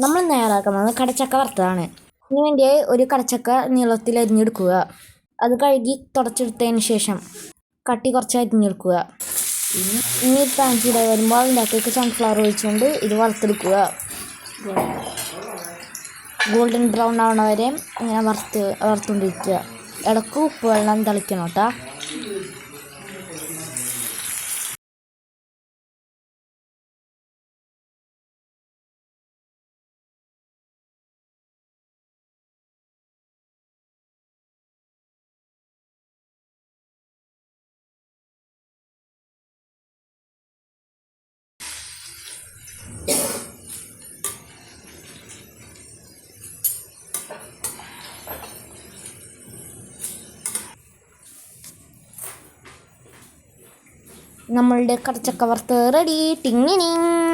നമ്മൾ തയ്യാറാക്കുന്നത് കടച്ചക്ക വറുത്തതാണ്. ഇതിന് വേണ്ടി ഒരു കടച്ചക്ക നീളത്തിൽ അരിഞ്ഞെടുക്കുക. അത് കഴുകി തുടച്ചെടുത്തതിന് ശേഷം കട്ടി കുറച്ച് അരിഞ്ഞെടുക്കുക. ഇനി പാൻ ചൂടായി വരുമ്പോൾ അതിന്റെക്ക് സൺഫ്ലവർ ഒഴിച്ചുകൊണ്ട് ഇത് വറുത്തെടുക്കുക. ഗോൾഡൻ ബ്രൗൺ ആവണ വരെ ഇങ്ങനെ വറുത്ത് വറുത്തുകൊണ്ടിരിക്കുക ഇടയ്ക്ക് ഉപ്പ് വെള്ളം തളിക്കണം കേട്ടോ. നമ്മളുടെ കടച്ചക്കവർത്ത് റെഡി ടിങ്ങിനിങ്.